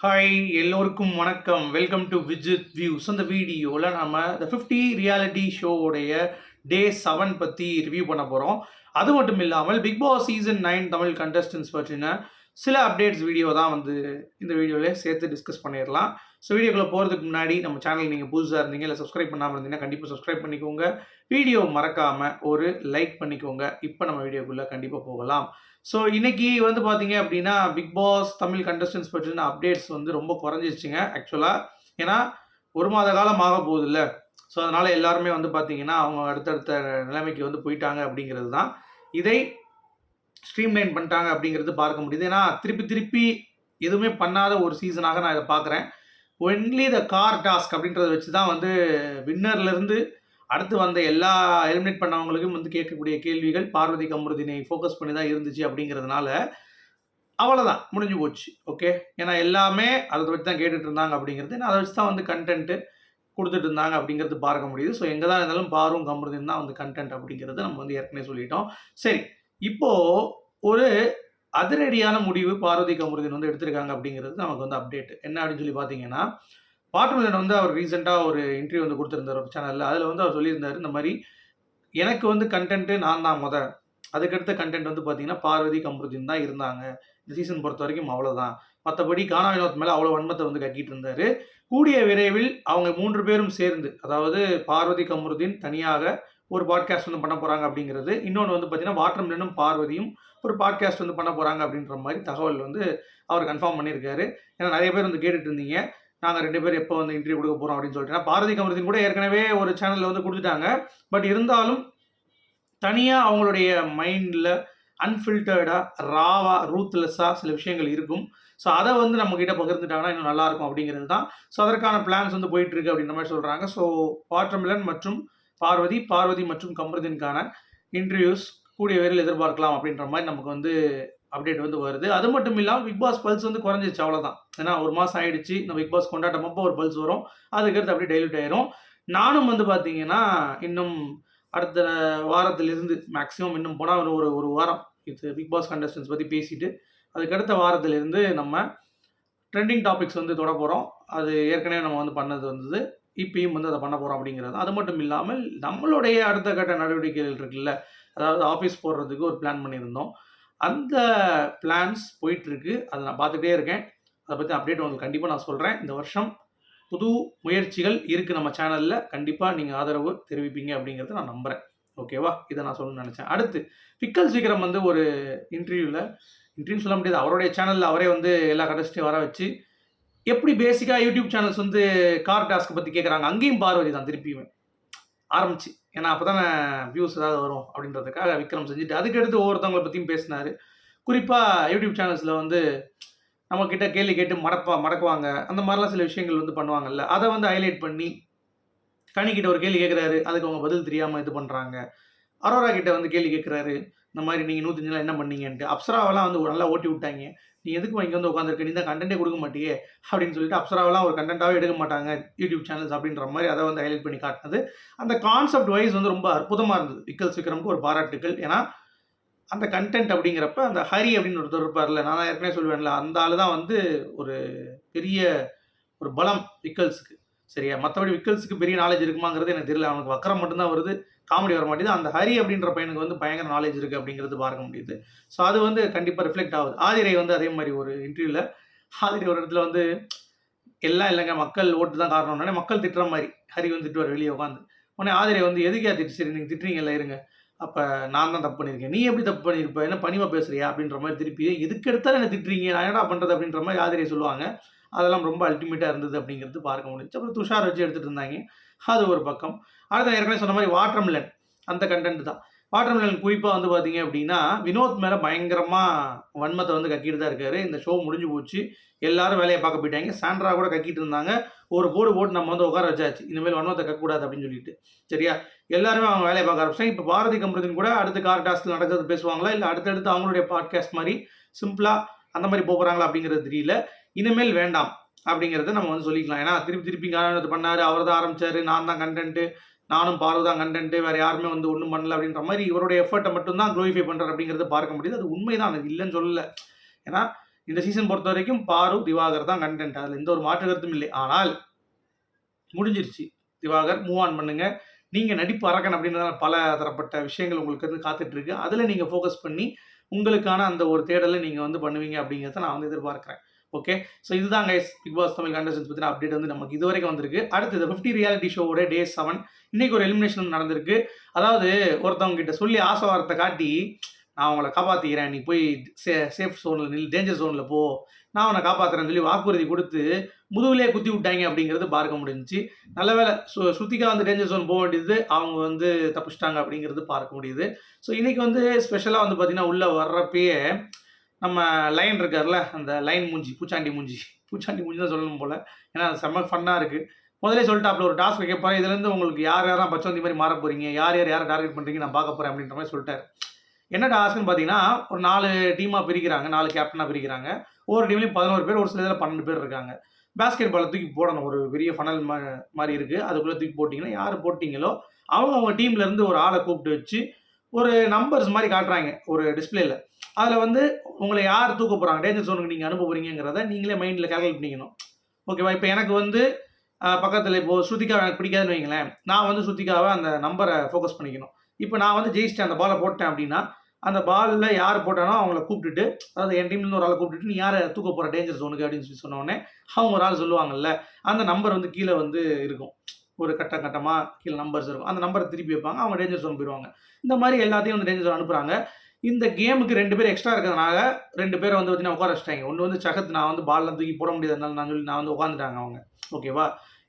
Hi எல்லோருக்கும் வணக்கம். Welcome to Vijith views அந்த வீடியோவில் நம்ம இந்த ஃபிஃப்டி ரியாலிட்டி ஷோவுடைய டே செவன் பற்றி ரிவ்யூ பண்ண போகிறோம் அது மட்டும் இல்லாமல் Bigg Boss season nine Tamil contestants பற்றின சில அப்டேட்ஸ் வீடியோ தான் வந்து இந்த வீடியோவில் சேர்த்து டிஸ்கஸ் பண்ணிடலாம். ஸோ வீடியோக்குள்ளே போகிறதுக்கு முன்னாடி நம்ம சேனல் நீங்கள் புதுசாக இருந்தீங்க இல்லை சப்ஸ்கிரைப் பண்ணாமல் இருந்தீங்கன்னா கண்டிப்பாக சப்ஸ்கிரைப் பண்ணிக்கோங்க. வீடியோ மறக்காமல் ஒரு லைக் பண்ணிக்கோங்க. இப்போ நம்ம வீடியோக்குள்ளே கண்டிப்பாக போகலாம். ஸோ இன்றைக்கி வந்து பார்த்தீங்க அப்படின்னா பிக் பாஸ் தமிழ் கண்டஸ்டன்ஸ் பற்றின அப்டேட்ஸ் வந்து ரொம்ப குறைஞ்சிருச்சுங்க ஆக்சுவலாக ஏன்னா ஒரு மாத காலம் ஆக போகுது இல்லை ஸோ அதனால் எல்லாருமே வந்து பார்த்தீங்கன்னா அவங்க அடுத்தடுத்த நிலைமைக்கு வந்து போயிட்டாங்க அப்படிங்கிறது தான். இதை ஸ்ட்ரீம்லைன் பண்ணிட்டாங்க அப்படிங்கிறது பார்க்க முடியுது. ஏன்னா திருப்பி திருப்பி எதுவுமே பண்ணாத ஒரு சீசனாக நான் இதை பார்க்குறேன். ஒன்லி த கார் டாஸ்க் அப்படின்றத வச்சு தான் வந்து வின்னர்லேருந்து அடுத்து வந்த எல்லா எலிமினேட் பண்ணவங்களுக்கும் வந்து கேட்கக்கூடிய கேள்விகள் பார்வதி கமருதினை ஃபோக்கஸ் பண்ணி தான் இருந்துச்சு அப்படிங்கிறதுனால அவ்வளோதான் முடிஞ்சு போச்சு. ஓகே ஏன்னா எல்லாமே அதை வச்சு தான் கேட்டுட்டு இருந்தாங்க அப்படிங்கிறது. அதை வச்சு தான் வந்து கண்டென்ட்டு கொடுத்துட்டு இருந்தாங்க அப்படிங்கிறது பார்க்க முடியுது. ஸோ எங்கே தான் இருந்தாலும் பாரும் கமருதின் தான் வந்து கண்டென்ட் அப்படிங்கிறது நம்ம வந்து ஏற்கனவே சொல்லிட்டோம். சரி. இப்போ ஒரு அதிரடியான முடிவு பார்வதி கமுருதீன் வந்து எடுத்திருக்காங்க அப்படிங்கிறது நமக்கு வந்து அப்டேட் என்ன அப்படின்னு சொல்லி பார்த்தீங்கன்னா பாட்டுமுதன் வந்து அவர் ரீசெண்டாக ஒரு இன்டர்வியூ வந்து கொடுத்துருந்தார் ஒரு சேனலில் அதில் வந்து அவர் சொல்லியிருந்தார் இந்த மாதிரி எனக்கு வந்து கண்டென்ட்டு நான் தான் முத. அதுக்கடுத்த கண்டென்ட் வந்து பார்த்தீங்கன்னா பார்வதி கமருதீன் தான் இருந்தாங்க. இந்த சீசன் பொறுத்த வரைக்கும் அவ்வளோதான் மற்றபடி கானா வினோத் மேலே அவ்வளோ வன்மத்தை வந்து கட்டிட்டு இருந்தார். கூடிய விரைவில் அவங்க மூன்று பேரும் சேர்ந்து அதாவது பார்வதி கமருதீன் தனியாக ஒரு பாட்காஸ்ட் வந்து பண்ண போகிறாங்க அப்படிங்கிறது. இன்னொன்று வந்து பார்த்தீங்கன்னா வாட்டர் பார்வதியும் ஒரு பாட்காஸ்ட் வந்து பண்ண போகிறாங்க அப்படின்ற மாதிரி தகவல் வந்து அவர் கன்ஃபார்ம் பண்ணியிருக்காரு. ஏன்னா நிறைய பேர் வந்து கேட்டுட்டு இருந்தீங்க. நாங்கள் ரெண்டு பேர் எப்போ வந்து இன்டர்வியூ கொடுக்க போகிறோம் அப்படின்னு சொல்லிட்டு. பாரதி கமருதீன் கூட ஏற்கனவே ஒரு சேனலில் வந்து கொடுத்துட்டாங்க. பட் இருந்தாலும் தனியாக அவங்களுடைய மைண்டில் அன்ஃபில்டர்டாக ராவாக ரூத்லெஸ்ஸாக சில விஷயங்கள் இருக்கும். ஸோ அதை வந்து நம்மக்கிட்ட பகிர்ந்துட்டாங்கன்னா இன்னும் நல்லாயிருக்கும் அப்படிங்கிறது தான். ஸோ அதற்கான பிளான்ஸ் வந்து போயிட்டுருக்கு அப்படின்ற மாதிரி சொல்கிறாங்க ஸோ வாட்டர்மிலன் மற்றும் பார்வதி பார்வதி மற்றும் கமருதீனுக்கான இன்டர்வியூஸ் கூடிய விரைவில் எதிர்பார்க்கலாம் அப்படின்ற மாதிரி நமக்கு வந்து அப்டேட் வந்து வருது. அது மட்டும் இல்லாமல் பிக் பாஸ் பல்ஸ் வந்து குறைஞ்சிச்சு அவ்வளோதான் ஏன்னா ஒரு மாதம் ஆயிடுச்சு நம்ம பிக் பாஸ் கொண்டாட்டம் அப்போ ஒரு பல்ஸ் வரும். அதுக்கடுத்து அப்படியே டைல்யூட் ஆயிரும். நானும் வந்து பார்த்தீங்கன்னா இன்னும் அடுத்த வாரத்திலிருந்து மேக்ஸிமம் இன்னும் போனால் ஒரு ஒரு வாரம் இது பிக் பாஸ் கண்டஸ்டன்ஸ் பற்றி பேசிட்டு அதுக்கடுத்த வாரத்திலிருந்து நம்ம ட்ரெண்டிங் டாபிக்ஸ் வந்து தொட போகிறோம் அது ஏற்கனவே நம்ம வந்து பண்ணது வந்தது. இப்பயும் வந்து அதை பண்ண போகிறோம் அப்படிங்கிறது. அது மட்டும் இல்லாமல் நம்மளுடைய அடுத்த கட்ட நடவடிக்கைகள் இருக்குல்ல. அதாவது ஆஃபீஸ் போடுறதுக்கு ஒரு பிளான் பண்ணியிருந்தோம். அந்த பிளான்ஸ் போயிட்டுருக்கு. அதை நான் பார்த்துட்டே இருக்கேன். அதை பற்றி அப்டேட் உங்களுக்கு கண்டிப்பாக நான் சொல்கிறேன் இந்த வருஷம் புது முயற்சிகள் இருக்குது நம்ம சேனலில் கண்டிப்பாக நீங்கள் ஆதரவு தெரிவிப்பீங்க அப்படிங்கிறத நான் நம்புகிறேன் ஓகேவா இதை நான் சொல்லணும்னு நினச்சேன். அடுத்து பிக்கல் சீக்கிரம் வந்து ஒரு இன்டர்வியூவில் இன்டர்வியூ சொல்ல முடியாது. அவருடைய சேனலில் அவரே வந்து எல்லா கண்டஸ்டையும் வர வச்சு எப்படி பேசிக்காக யூடியூப் சேனல்ஸ் வந்து கார் டாஸ்க் பற்றி கேட்குறாங்க அங்கேயும் பார்வதி தான் திருப்பியுமே ஆரம்பிச்சு. ஏன்னா அப்போ தானே வியூஸ் ஏதாவது வரும் அப்படின்றதுக்காக விக்ரம் செஞ்சுட்டு அதுக்கடுத்து ஒவ்வொருத்தவங்களை பற்றியும் பேசினார். குறிப்பாக யூடியூப் சேனல்ஸில் வந்து நம்மக்கிட்ட கேள்வி கேட்டு மடப்பா மடக்குவாங்க அந்த மாதிரிலாம் சில விஷயங்கள் வந்து பண்ணுவாங்கல்ல. அதை வந்து ஹைலைட் பண்ணி கனிக்கிட்ட ஒரு கேள்வி கேட்குறாரு அதுக்கு அவங்க பதில் தெரியாமல் இது பண்ணுறாங்க அரோரா கிட்ட வந்து கேள்வி கேட்குறாரு இந்த மாதிரி நீங்கள் நூற்றஞ்சுலாம் என்ன பண்ணீங்கன்ட்டு. அப்சராவெல்லாம் வந்து நல்லா ஓட்டி விட்டாங்க. நீ எதுக்கு இங்கே வந்து உட்காந்துருக்க நீ தான் கண்டென்ட்டே கொடுக்க மாட்டியே? அப்படின்னு சொல்லிட்டு அப்சராவெல்லாம் ஒரு கண்டென்ட்டாகவே எடுக்க மாட்டாங்க யூடியூப் சேனல்ஸ் அப்படின்ற மாதிரி அதை வந்து ஹைலைட் பண்ணி காட்டினது. அந்த கான்செப்ட் வைஸ் வந்து ரொம்ப அற்புதமாக இருந்தது. விக்கல் விக்ரமுக்கு ஒரு பாராட்டுக்கள். ஏன்னா அந்த கண்டென்ட் அப்படிங்கிறப்ப அந்த ஹரி அப்படின்னு ஒருத்தர் இருப்பார்ல நான் ஏற்கனவே சொல்லுவேன்ல அந்த ஆள் தான் வந்து ஒரு பெரிய ஒரு பலம் விக்கல்ஸுக்கு. சரியா? மற்றபடி விக்கல்ஸுக்கு பெரிய நாலேஜ் இருக்குமாங்கிறது எனக்கு தெரியல. அவனுக்கு வக்கரம் மட்டும்தான் வருது. காமெடி வர மாட்டேது அந்த ஹரி அப்படின்ற பையனுக்கு வந்து பயங்கர நாலேஜ் இருக்குது அப்படிங்கிறது பார்க்க முடியுது. ஸோ அது வந்து கண்டிப்பாக ரிஃப்ளெக்ட் ஆகுது. ஆதிரை வந்து அதே மாதிரி ஒரு இன்டர்வியூவில் ஆதிரை ஒரு இடத்துல வந்து எல்லாம் இல்லைங்க மக்கள் ஓட்டு தான் காரணம்னாலே மக்கள் திட்டுற மாதிரி ஹரி வந்து திட்டுவார் வெளியே உட்காந்து உடனே ஆதிரை வந்து எதுக்கே திட்டு சரி நீங்கள் திட்டுறீங்கல்ல இருங்க. அப்போ நான் தான் தப்பு பண்ணியிருக்கேன். நீ எப்படி தப்பு பண்ணியிருப்ப? என்ன பணிவாக பேசுறியா? அப்படின்ற மாதிரி திருப்பி எதுக்கு எடுத்தாலும் என்ன திட்டுறீங்க? நான் என்னடா பண்ணுறது அப்படின்ற மாதிரி ஆதிரை சொல்லுவாங்க. அதெல்லாம் ரொம்ப அல்டிமேட்டாக இருந்தது அப்படிங்கிறது பார்க்க முடிஞ்சு. அப்புறம் துஷார் வச்சு எடுத்துகிட்டு இருந்தாங்க. அது ஒரு பக்கம். அடுத்த ஏற்கனவே சொன்ன மாதிரி வாட்டர்மிலன். அந்த கண்டென்ட் தான். வாட்டர்மிலன் குறிப்பாக வந்து பார்த்தீங்க அப்படின்னா வினோத் மேலே பயங்கரமாக வன்மத்தை வந்து கக்கிட்டு தான் இருக்காரு. இந்த ஷோ முடிஞ்சு போச்சு. எல்லாரும் வேலையை பார்க்க போயிட்டாங்க. சாண்ட்ரா கூட கக்கிட்டு இருந்தாங்க. ஒரு போர்டு போட்டு நம்ம வந்து உட்கார வச்சாச்சு. இனிமேல் வன்மத்தை கக்கக்கூடாது அப்படின்னு சொல்லிட்டு. சரியா? எல்லாருமே அவங்க வேலையை பார்க்க ஆரம்பிச்சாங்க. இப்போ பாரதி கம்பெனி கூட அடுத்த கார் டாஸ்க் நடக்கிறது பேசுவாங்களா? இல்லை அடுத்தடுத்து அவங்களுடைய பாட்காஸ்ட் மாதிரி சிம்பிளாக அந்த மாதிரி போகிறாங்களா அப்படிங்கிறது தெரியல. இனிமேல் வேண்டாம் அப்படிங்கிறத நம்ம வந்து சொல்லிக்கலாம். ஏன்னா திருப்பி திருப்பி காரணத்தை பண்ணார் அவர் தான் ஆரம்பிச்சாரு நான் தான் கண்டென்ட்டு நானும் பார்வை தான் கண்டென்ட்டு வேறு யாருமே வந்து ஒன்றும் பண்ணல அப்படின்ற மாதிரி இவருடைய எஃபர்ட்டை மட்டும்தான் க்ளோரிஃபை பண்ணுறாரு அப்படிங்கிறத பார்க்க முடியுது. அது உண்மைதான் அது இல்லைன்னு சொல்லலை. ஏன்னா இந்த சீசன் பொறுத்த வரைக்கும் பாரு திவாகர் தான் கண்டென்ட் அதில் எந்த ஒரு மாற்று கருத்தும் இல்லை. ஆனால் முடிஞ்சிருச்சு. திவாகர் மூவ் ஆன் பண்ணுங்க. நீங்கள் நடிப்பு அரக்கன் அப்படின்றதால பல தரப்பட்ட விஷயங்கள் உங்களுக்கு வந்து காத்துட்ருக்கு. அதில் நீங்கள் ஃபோக்கஸ் பண்ணி உங்களுக்கான அந்த ஒரு தேடலை நீங்கள் வந்து பண்ணுவீங்க அப்படிங்கிறத நான் வந்து எதிர்பார்க்குறேன். ஓகே ஸோ இதுதான் guys Bigg Boss Tamil contestants பற்றின அப்டேட் வந்து நமக்கு இது வரைக்கும் வந்திருக்கு. அடுத்தது ஃபிஃப்டி ரியாலிட்டி ஷோவோட டே செவன் இன்னைக்கு ஒரு எலிமினேஷன் நடந்திருக்கு. அதாவது ஒருத்தவங்க கிட்ட சொல்லி ஆசை வார்த்தை காட்டி நான் அவங்கள காப்பாற்றிக்கிறேன் நீ போய் சே சேஃப் ஜோனில் நில் டேஞ்சர் ஜோனில் போ. நான் அவனை காப்பாற்றுறேன்னு சொல்லி வாக்குறுதி கொடுத்து முதுகுலேயே குத்தி விட்டாங்க அப்படிங்கிறது பார்க்க முடிஞ்சிச்சு. நல்ல வேலை சு ஸ்ருதிகா வந்து டேஞ்சர் ஜோன் போக வேண்டியது அவங்க வந்து தப்பிச்சிட்டாங்க அப்படிங்கிறது பார்க்க முடியுது. ஸோ இன்றைக்கி வந்து ஸ்பெஷலாக வந்து பார்த்திங்கன்னா உள்ளே வர்றப்பயே நம்ம லைன் இருக்கார்ல அந்த லைன் மூஞ்சி பூச்சாண்டி மூஞ்சி. பூச்சாண்டி மூஞ்சி தான் சொல்லணும் போல். ஏன்னா அது செம்ம ஃபன்னாக இருக்குது முதலே சொல்லிட்டாப்ல ஒரு டாஸ்க் வைக்க போகிறேன் இதுலேருந்து உங்களுக்கு யார் யாரெல்லாம் பச்சவந்தி மாதிரி மாற போகிறீங்க யார் யார் யாரை டார்கெட் பண்ணுறீங்க நான் பார்க்க போகிறேன் அப்படின்ற மாதிரி சொல்லிட்டார். என்ன டாஸ்க்னு பார்த்தீங்கன்னா ஒரு நாலு டீமாக பிரிக்கிறாங்க. நாலு கேப்டனாக பிரிக்கிறாங்க. ஒவ்வொரு டீம்லையும் பதினோரு பேர் ஒரு சில இதில் பன்னெண்டு பேர் இருக்காங்க. பேஸ்கெட் பாலை தூக்கி போடணும். ஒரு பெரிய ஃபனல் மாதிரி இருக்குது அதுக்குள்ளே தூக்கி போட்டிங்கன்னா யார் போட்டிங்களோ அவங்க அவங்க டீம்லேருந்து ஒரு ஆளை கூப்பிட்டு வச்சு ஒரு நம்பர்ஸ் மாதிரி காட்டுறாங்க ஒரு டிஸ்பிளேல அதில் வந்து உங்களை யார் தூக்க போகிறாங்க டேஞ்சர் ஜோனுக்கு நீங்கள் அனுப்ப போகிறீங்கிறத நீங்களே மைண்டில் கால்குலேட் பண்ணிக்கணும். ஓகேவா இப்போ எனக்கு வந்து பக்கத்தில் இப்போது ஸ்ருதிகா எனக்கு பிடிக்காதுன்னு வைங்களேன். நான் வந்து ஸ்ருதிகாவை அந்த நம்பரை ஃபோக்கஸ் பண்ணிக்கணும். இப்போ நான் வந்து ஜெயிச்சிட்டேன் அந்த பாலை போட்டேன் அப்படின்னா அந்த பாலில் யார் போட்டானோ அவங்கள கூப்பிட்டுட்டு அதாவது என் டீம்லேருந்து ஒரு ஆளை கூப்பிட்டுட்டு நீ யாரை தூக்க போகிற டேஞ்சர் ஜோனுக்கு அப்படின்னு சொல்லி சொன்னோடனே அவங்க ஒரு ஆள் சொல்லுவாங்கல்ல அந்த நம்பர் வந்து கீழே வந்து இருக்கும். ஒரு கட்ட கட்டமாக கீழே நம்பர்ஸ் இருக்கும். அந்த நம்பரை திருப்பி வைப்பாங்க. அவங்க டேஞ்சர் ஜோன் போயிடுவாங்க இந்த மாதிரி எல்லாத்தையும் வந்து டேஞ்சர் ஜோன் அனுப்புகிறாங்க இந்த கேமுக்கு ரெண்டு பேர் எக்ஸ்ட்ரா இருக்கிறதுனால ரெண்டு பேரை வந்து பார்த்தீங்கன்னா உட்கார வச்சிட்டாங்க. ஒன்று வந்து சகத் நான் வந்து பால்லாம் தூக்கி போட முடியாதுனால நான் சொல்லி நான் வந்து உட்காந்துட்டாங்க அவங்க. ஓகேவா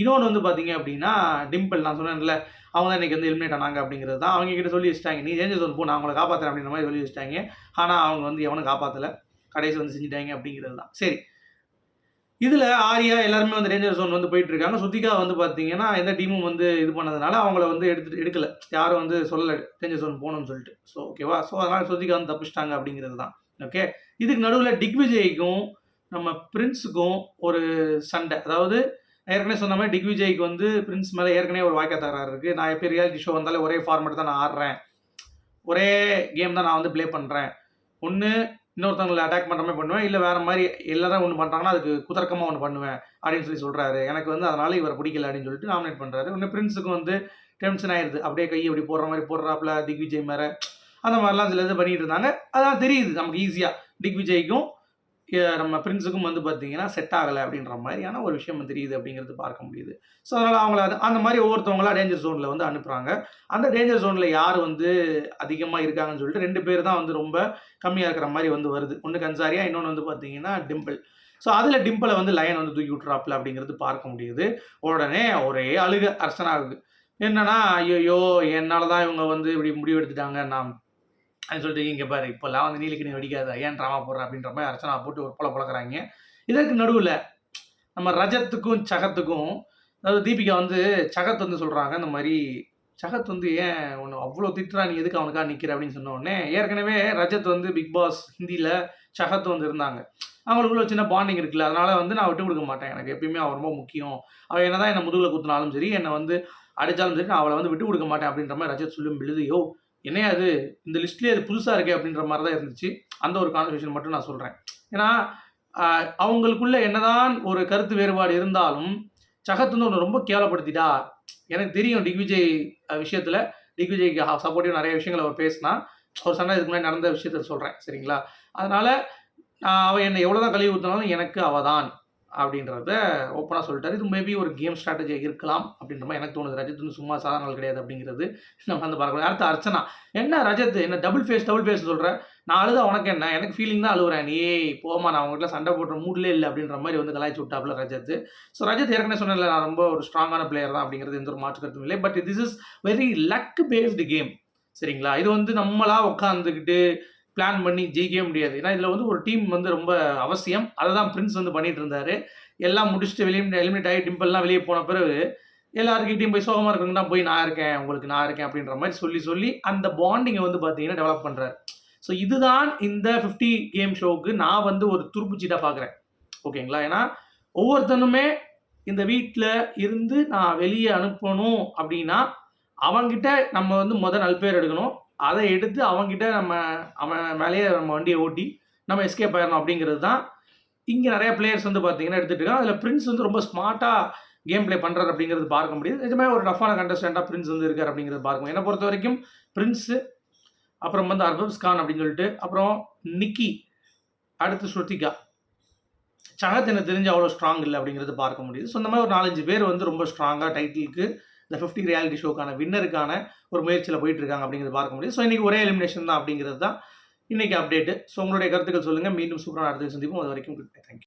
இன்னொன்று வந்து பார்த்தீங்க அப்படின்னா டிம்பிள் நான் சொன்னேன்ல அவங்க தான் இன்றைக்கி வந்து எலிமினேட் ஆனாங்க அப்படிங்கிறது தான் அவங்க கிட்ட சொல்லி வச்சிட்டாங்க. நீ டேஞ்சர் ஜோன் போ நான் அவங்கள காப்பாற்றுறேன் அப்படின்ற மாதிரி சொல்லி வச்சிட்டாங்க. ஆனால் அவங்க வந்து எவனும் காப்பாற்றலை கடைசி வந்து செஞ்சுட்டாங்க அப்படிங்கிறது தான். சரி. இதில் ஆரியா எல்லாருமே வந்து டேஞ்சர் ஜோன் வந்து போயிட்டு இருக்காங்க சுத்திகா வந்து பார்த்தீங்கன்னா எந்த டீமும் வந்து இது பண்ணதுனால அவங்கள வந்து எடுத்துட்டு எடுக்கல. யாரும் வந்து சொல்லலை டேஞ்சர் ஜோன் போகணும்னு சொல்லிட்டு. ஸோ ஓகேவா ஸோ அதனால் சுத்திகா வந்து தப்பிச்சிட்டாங்க அப்படிங்கிறது தான். ஓகே இதுக்கு நடுவில் டிக்விஜய்க்கும் நம்ம பிரின்ஸுக்கும் ஒரு சண்டை. அதாவது ஏற்கனவே சொன்ன மாதிரி டிக்விஜய்க்கு வந்து பிரின்ஸ் மேலே ஏற்கனவே ஒரு வாய்க்கா தகராறு இருக்குது நான் எப்போ ரியாலிட்டி ஷோ வந்தாலே ஒரே ஃபார்மேட் தான் நான் ஆடுறேன். ஒரே கேம் தான் நான் வந்து ப்ளே பண்ணுறேன் ஒன்று இன்னொருத்தவங்களை அட்டாக் பண்ணுற மாதிரி பண்ணுவேன். இல்லை வேறு மாதிரி எல்லாரும் ஒன்று பண்ணுறாங்கன்னா அதுக்கு குதர்க்கமாக ஒன்று பண்ணுவேன் அப்படின்னு சொல்லி சொல்கிறாரு எனக்கு வந்து அதனால் இவரை பிடிக்கல அப்படின்னு சொல்லிட்டு நாமினேட் பண்ணுறாரு ஒன்று பிரின்ஸுக்கும் வந்து டென்ஷன் ஆயிடுது அப்படியே கையை இப்படி போடுற மாதிரி போடுறாப்புல திக்விஜய் மேலே. அந்த மாதிரிலாம் சில இது பண்ணிகிட்டு இருந்தாங்க. அதான் தெரியுது நமக்கு ஈஸியாக திக்விஜய்க்கும் நம்ம பிரின்ஸுக்கும் வந்து பார்த்தீங்கன்னா செட் ஆகலை அப்படின்ற மாதிரியான ஒரு விஷயம் தெரியுது அப்படிங்கிறது பார்க்க முடியுது. ஸோ அதனால் அவங்கள அது அந்த மாதிரி ஒவ்வொருத்தவங்களா டேஞ்சர் ஜோனில் வந்து அனுப்புகிறாங்க அந்த டேஞ்சர் ஜோனில் யார் வந்து அதிகமாக இருக்காங்கன்னு சொல்லிட்டு ரெண்டு பேர் தான் வந்து ரொம்ப கம்மியாக இருக்கிற மாதிரி வந்து வருது. ஒன்று கன்சாரியா இன்னொன்று வந்து பார்த்தீங்கன்னா டிம்பிள். ஸோ அதில் டிம்பிளை வந்து லைன் வந்து தூக்கி விட்றாப்புல அப்படிங்கிறது பார்க்க முடியுது. உடனே ஒரே அழுக அரசனாகுது. என்னன்னா ஐயோ என்னால் தான் இவங்க வந்து இப்படி முடிவெடுத்துட்டாங்க. நான் அது சொல்லிட்டு இங்கே பாரு இப்போல்லாம் வந்து நீலிக்கு நீ ஏன் ட்ராமா போடுற அப்படின்ற மாதிரி அர்ச்சனா போட்டு ஒரு போல பழக்கிறாங்க இதற்கு நடுவில் நம்ம ரஜத்துக்கும் சகத்துக்கும் அதாவது தீபிகா வந்து சகத் வந்து சொல்கிறாங்க இந்த மாதிரி சகத் வந்து ஏன் ஒன்று அவ்வளோ திட்டுறா? நீ எதுக்கு அவனுக்காக நிற்கிற அப்படின்னு சொன்ன உடனே ஏற்கனவே ரஜத் வந்து பிக் பாஸ் ஹிந்தியில் சகத் வந்து இருந்தாங்க. அவங்களுக்குள்ள சின்ன பாண்டிங் இருக்குல்ல அதனால் வந்து நான் விட்டு கொடுக்க மாட்டேன். எனக்கு எப்பயுமே அவள் ரொம்ப முக்கியம். அவள் என்ன தான் என்னை முதுகில் குத்தினாலும் சரி என்னை வந்து அடித்தாலும் சரி நான் அவளை வந்து விட்டு கொடுக்க மாட்டேன் அப்படின்ற மாதிரி ரஜத் சொல்லும் விழுது யோ என்னையா அது இந்த லிஸ்ட்லேயே அது புதுசாக இருக்கே அப்படின்ற மாதிரி தான் இருந்துச்சு. அந்த ஒரு கான்வர்சேஷன் மட்டும் நான் சொல்கிறேன் ஏன்னா அவங்களுக்குள்ள என்னதான் ஒரு கருத்து வேறுபாடு இருந்தாலும் சகத் வந்து ஒன்று ரொம்ப கேவலப்படுத்திட்டா. எனக்கு தெரியும் டிக்விஜய் விஷயத்தில். டிக்விஜய்க்கு சப்போர்ட்டிவ் நிறைய விஷயங்கள் அவர் பேசினா. ஒரு சண்டை இதுக்கு முன்னாடி நடந்த விஷயத்த சொல்கிறேன் சரிங்களா? அதனால் அவள் என்னை எவ்வளோ தான் கழுவி ஊற்றினாலும் எனக்கு அவள் தான் அப்படின்றத ஓப்பனாக சொல்லிட்டாரு. இது மேபி ஒரு கேம் ஸ்ட்ராட்டஜியாக இருக்கலாம் அப்படின்ற மாதிரி எனக்கு தோணுது. ரஜத் வந்து சும்மா சாதாரண கிடையாது அப்படிங்கிறது நம்ம வந்து பார்க்கலாம் அடுத்து அர்ச்சனா. என்ன ரஜத்? என்ன டபுள் ஃபேஸ் டபுள் ஃபேஸ் சொல்கிறேன் நான் அழுதா உனக்கு என்ன? எனக்கு ஃபீலிங் தான் அழுகுறேன் நீ போமா நான் அவங்ககிட்ட சண்டை போடுற மூட்லேயே இல்லை அப்படின்ற மாதிரி வந்து கலாய்ச்சி விட்டாப்புல ரஜத். ஸோ ரஜத் ஏற்கனவே சொன்னல நான் ரொம்ப ஒரு ஸ்ட்ராங்கான பிளேயர் தான் அப்படிங்கிறது எந்த ஒரு மாற்று கருத்தும் இல்லை. But this is very luck based game சரிங்களா? இது வந்து நம்மளாக உட்காந்துக்கிட்டு பிளான் பண்ணி ஜெயிக்கவே முடியாது. ஏன்னா இதில் வந்து ஒரு டீம் வந்து ரொம்ப அவசியம். அதை தான் பிரின்ஸ் வந்து பண்ணிட்டு இருந்தாரு. எல்லாம் முடிச்சுட்டு வெளியே எலிமினேட் ஆகி டிம்பிள்லாம் வெளியே போன பிறகு எல்லாருக்கிட்டையும் போய் சோகமாக இருக்கவங்க தான் போய் நான் இருக்கேன் உங்களுக்கு நான் இருக்கேன் அப்படின்ற மாதிரி சொல்லி சொல்லி அந்த பாண்டிங்கை வந்து பார்த்தீங்கன்னா டெவலப் பண்ணுறாரு ஸோ இதுதான் இந்த ஃபிஃப்டி கேம் ஷோவுக்கு நான் வந்து ஒரு துருப்புச்சீட்டாக பார்க்குறேன். ஓகேங்களா? ஏன்னா ஒவ்வொருத்தனுமே இந்த வீட்டில் இருந்து நான் வெளியே அனுப்பணும் அப்படின்னா அவங்கிட்ட நம்ம வந்து முதல் நல்பேர் எடுக்கணும். அதை எடுத்து அவங்கிட்ட நம்ம அவன் மேலேயே நம்ம வண்டியை ஓட்டி நம்ம எஸ்கேப் ஆயிடணும் அப்படிங்கிறது தான் இங்கே நிறைய பிளேயர்ஸ் வந்து பார்த்தீங்கன்னா எடுத்துகிட்டு இருக்காங்க. அதில் பிரின்ஸ் வந்து ரொம்ப ஸ்மார்ட்டாக கேம் ப்ளே பண்ணுறாரு அப்படிங்கிறது பார்க்க முடியுது. நிஜமே ஒரு ரஃபான கண்டஸ்டண்ட்டாக பிரின்ஸ் வந்து இருக்கார் அப்படிங்கிறது பார்க்கணும் என்னை பொறுத்த வரைக்கும் பிரின்ஸு அப்புறம் வந்து அர்பப்ஸ் கான் அப்படின்னு சொல்லிட்டு அப்புறம் நிக்கி அடுத்து ஸ்ருத்திகா சகத் எனக்கு தெரிஞ்சு அவ்வளோ ஸ்ட்ராங் இல்லை அப்படிங்கிறது பார்க்க முடியுது. ஸோ இந்த மாதிரி ஒரு நாலஞ்சு பேர் வந்து ரொம்ப ஸ்ட்ராங்காக டைட்டிலுக்கு இந்த ஃபிஃப்டி ரியாலிட்டி ஷோக்கான வின்னருக்கான ஒரு முயற்சியில் போயிட்டு இருக்காங்க அப்படிங்கிறது பார்க்க முடியும். ஸோ இன்றைக்கி ஒரே எலிமினேஷன் தான் அப்படிங்கிறது தான் இன்றைக்கி அப்டேட்டு ஸோ உங்களுடைய கருத்துக்கள் சொல்லுங்கள் மீண்டும் சூப்பரான அடுத்த சந்திப்போம். அது வரைக்கும் தேங்க்யூ